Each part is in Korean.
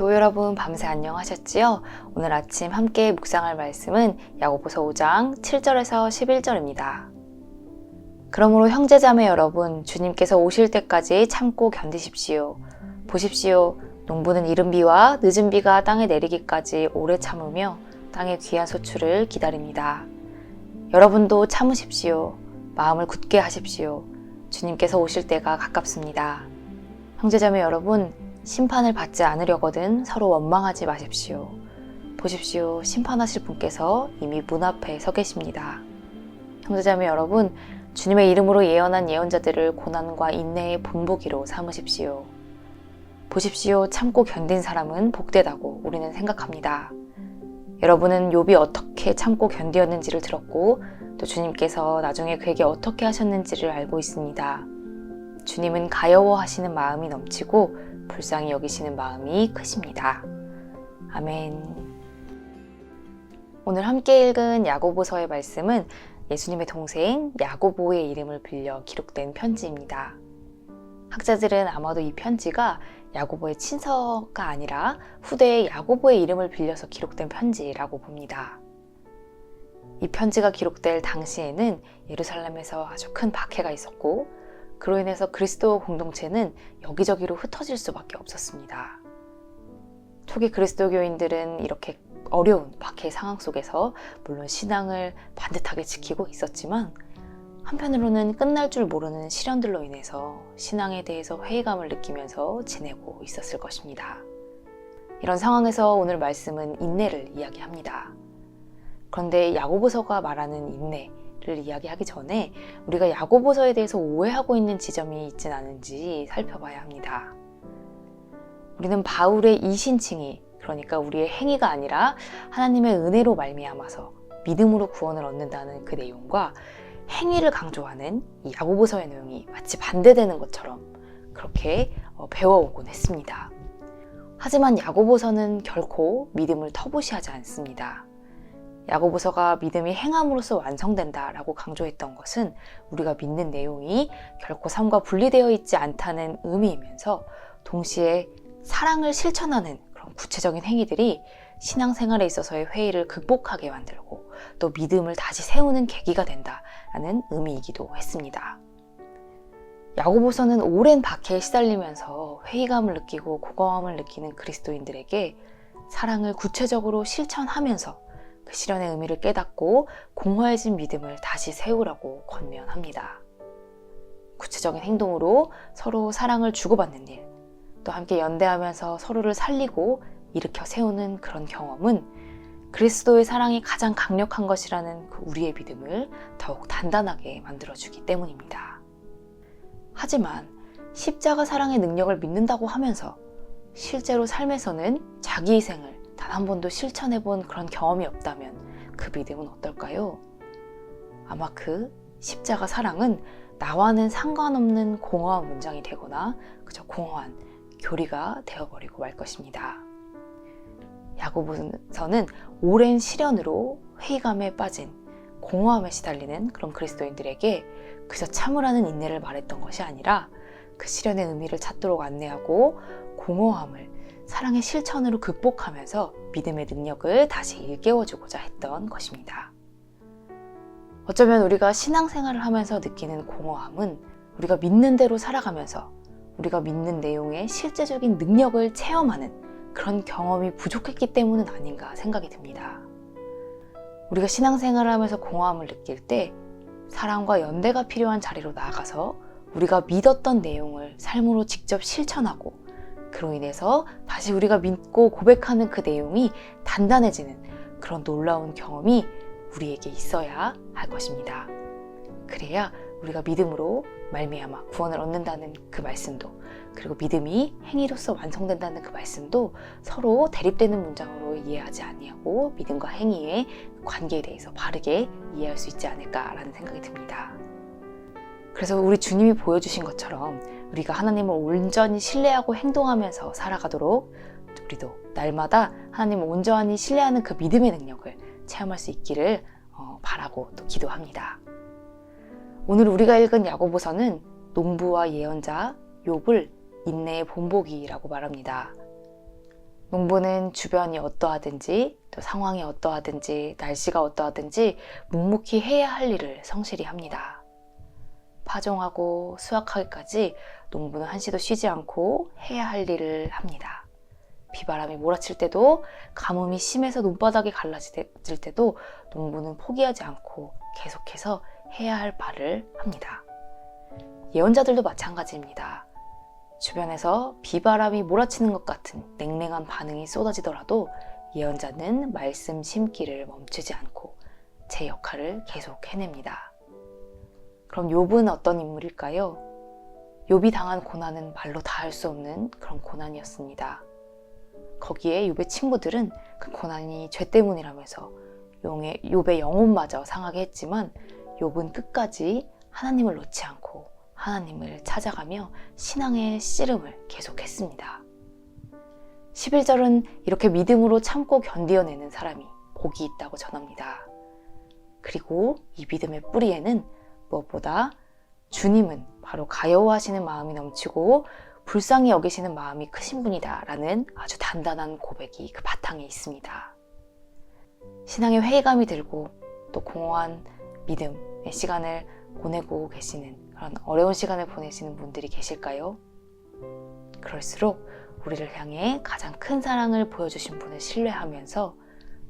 교회 여러분 밤새 안녕하셨지요? 오늘 아침 함께 묵상할 말씀은 야고보서 5장 7절에서 11절입니다. 그러므로 형제자매 여러분 주님께서 오실 때까지 참고 견디십시오. 보십시오. 농부는 이른 비와 늦은 비가 땅에 내리기까지 오래 참으며 땅의 귀한 소출을 기다립니다. 여러분도 참으십시오. 마음을 굳게 하십시오. 주님께서 오실 때가 가깝습니다. 형제자매 여러분, 심판을 받지 않으려거든 서로 원망하지 마십시오. 보십시오. 심판하실 분께서 이미 문 앞에 서 계십니다. 형제자매 여러분, 주님의 이름으로 예언한 예언자들을 고난과 인내의 본보기로 삼으십시오. 보십시오. 참고 견딘 사람은 복되다고 우리는 생각합니다. 여러분은 욥이 어떻게 참고 견디었는지를 들었고 또 주님께서 나중에 그에게 어떻게 하셨는지를 알고 있습니다. 주님은 가여워하시는 마음이 넘치고 불쌍히 여기시는 마음이 크십니다. 아멘. 오늘 함께 읽은 야고보서의 말씀은 예수님의 동생 야고보의 이름을 빌려 기록된 편지입니다. 학자들은 아마도 이 편지가 야고보의 친서가 아니라 후대의 야고보의 이름을 빌려서 기록된 편지라고 봅니다. 이 편지가 기록될 당시에는 예루살렘에서 아주 큰 박해가 있었고 그로 인해서 그리스도 공동체는 여기저기로 흩어질 수밖에 없었습니다. 초기 그리스도교인들은 이렇게 어려운 박해 상황 속에서 물론 신앙을 반듯하게 지키고 있었지만 한편으로는 끝날 줄 모르는 시련들로 인해서 신앙에 대해서 회의감을 느끼면서 지내고 있었을 것입니다. 이런 상황에서 오늘 말씀은 인내를 이야기합니다. 그런데 야고보서가 말하는 인내 를 이야기하기 전에 우리가 야고보서에 대해서 오해하고 있는 지점이 있진 않은지 살펴봐야 합니다. 우리는 바울의 이신칭이 그러니까 우리의 행위가 아니라 하나님의 은혜로 말미암아서 믿음으로 구원을 얻는다는 그 내용과 행위를 강조하는 이 야고보서의 내용이 마치 반대되는 것처럼 그렇게 어, 배워오곤 했습니다. 하지만 야고보서는 결코 믿음을 터부시하지 않습니다. 야고보서가 믿음이 행함으로써 완성된다라고 강조했던 것은 우리가 믿는 내용이 결코 삶과 분리되어 있지 않다는 의미이면서 동시에 사랑을 실천하는 그런 구체적인 행위들이 신앙생활에 있어서의 회의를 극복하게 만들고 또 믿음을 다시 세우는 계기가 된다라는 의미이기도 했습니다. 야고보서는 오랜 박해에 시달리면서 회의감을 느끼고 고거함을 느끼는 그리스도인들에게 사랑을 구체적으로 실천하면서 그 실현의 의미를 깨닫고 공허해진 믿음을 다시 세우라고 권면합니다. 구체적인 행동으로 서로 사랑을 주고받는 일, 또 함께 연대하면서 서로를 살리고 일으켜 세우는 그런 경험은 그리스도의 사랑이 가장 강력한 것이라는 그 우리의 믿음을 더욱 단단하게 만들어주기 때문입니다. 하지만 십자가 사랑의 능력을 믿는다고 하면서 실제로 삶에서는 자기 희생을 단 한 번도 실천해 본 그런 경험이 없다면 그 믿음은 어떨까요? 아마 그 십자가 사랑은 나와는 상관없는 공허한 문장이 되거나 그저 공허한 교리가 되어버리고 말 것입니다. 야고보서는 오랜 시련으로 회의감에 빠진 공허함에 시달리는 그런 그리스도인들에게 그저 참으라는 인내를 말했던 것이 아니라 그 시련의 의미를 찾도록 안내하고 공허함을 사랑의 실천으로 극복하면서 믿음의 능력을 다시 일깨워주고자 했던 것입니다. 어쩌면 우리가 신앙생활을 하면서 느끼는 공허함은 우리가 믿는 대로 살아가면서 우리가 믿는 내용의 실제적인 능력을 체험하는 그런 경험이 부족했기 때문은 아닌가 생각이 듭니다. 우리가 신앙생활을 하면서 공허함을 느낄 때 사랑과 연대가 필요한 자리로 나아가서 우리가 믿었던 내용을 삶으로 직접 실천하고 그로 인해서 다시 우리가 믿고 고백하는 그 내용이 단단해지는 그런 놀라운 경험이 우리에게 있어야 할 것입니다. 그래야 우리가 믿음으로 말미암아 구원을 얻는다는 그 말씀도 그리고 믿음이 행위로서 완성된다는 그 말씀도 서로 대립되는 문장으로 이해하지 아니하고 믿음과 행위의 관계에 대해서 바르게 이해할 수 있지 않을까라는 생각이 듭니다. 그래서 우리 주님이 보여주신 것처럼 우리가 하나님을 온전히 신뢰하고 행동하면서 살아가도록 우리도 날마다 하나님을 온전히 신뢰하는 그 믿음의 능력을 체험할 수 있기를 어, 바라고 또 기도합니다. 오늘 우리가 읽은 야고보서는 농부와 예언자 욥을 인내의 본보기라고 말합니다. 농부는 주변이 어떠하든지 또 상황이 어떠하든지 날씨가 어떠하든지 묵묵히 해야 할 일을 성실히 합니다. 파종하고 수확하기까지 농부는 한시도 쉬지 않고 해야 할 일을 합니다. 비바람이 몰아칠 때도 가뭄이 심해서 눈바닥이 갈라질 때도 농부는 포기하지 않고 계속해서 해야 할 바를 합니다. 예언자들도 마찬가지입니다. 주변에서 비바람이 몰아치는 것 같은 냉랭한 반응이 쏟아지더라도 예언자는 말씀 심기를 멈추지 않고 제 역할을 계속 해냅니다. 그럼 욥은 어떤 인물일까요? 욥이 당한 고난은 말로 다 할 수 없는 그런 고난이었습니다. 거기에 욥의 친구들은 그 고난이 죄 때문이라면서 용의, 욥의 영혼마저 상하게 했지만 욥은 끝까지 하나님을 놓지 않고 하나님을 찾아가며 신앙의 씨름을 계속했습니다. 11절은 이렇게 믿음으로 참고 견디어내는 사람이 복이 있다고 전합니다. 그리고 이 믿음의 뿌리에는 무엇보다 주님은 바로 가여워하시는 마음이 넘치고 불쌍히 여기시는 마음이 크신 분이다 라는 아주 단단한 고백이 그 바탕에 있습니다. 신앙의 회의감이 들고 또 공허한 믿음의 시간을 보내고 계시는 그런 어려운 시간을 보내시는 분들이 계실까요? 그럴수록 우리를 향해 가장 큰 사랑을 보여주신 분을 신뢰하면서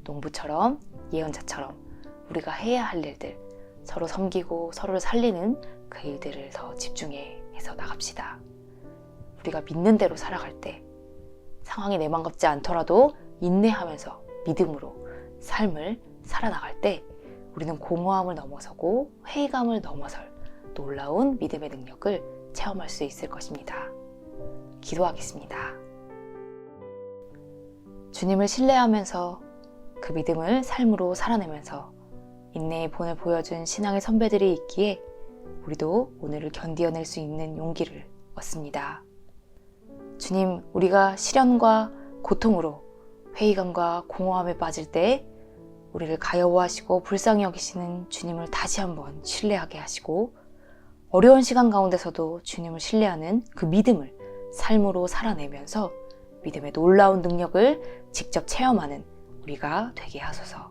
농부처럼 예언자처럼 우리가 해야 할 일들 서로 섬기고 서로를 살리는 그 일들을 더 집중해서 나갑시다. 우리가 믿는 대로 살아갈 때 상황이 내 맘 같지 않더라도 인내하면서 믿음으로 삶을 살아나갈 때 우리는 공허함을 넘어서고 회의감을 넘어설 놀라운 믿음의 능력을 체험할 수 있을 것입니다. 기도하겠습니다. 주님을 신뢰하면서 그 믿음을 삶으로 살아내면서 인내의 본을 보여준 신앙의 선배들이 있기에 우리도 오늘을 견디어낼 수 있는 용기를 얻습니다. 주님, 우리가 시련과 고통으로 회의감과 공허함에 빠질 때 우리를 가여워하시고 불쌍히 여기시는 주님을 다시 한번 신뢰하게 하시고 어려운 시간 가운데서도 주님을 신뢰하는 그 믿음을 삶으로 살아내면서 믿음의 놀라운 능력을 직접 체험하는 우리가 되게 하소서.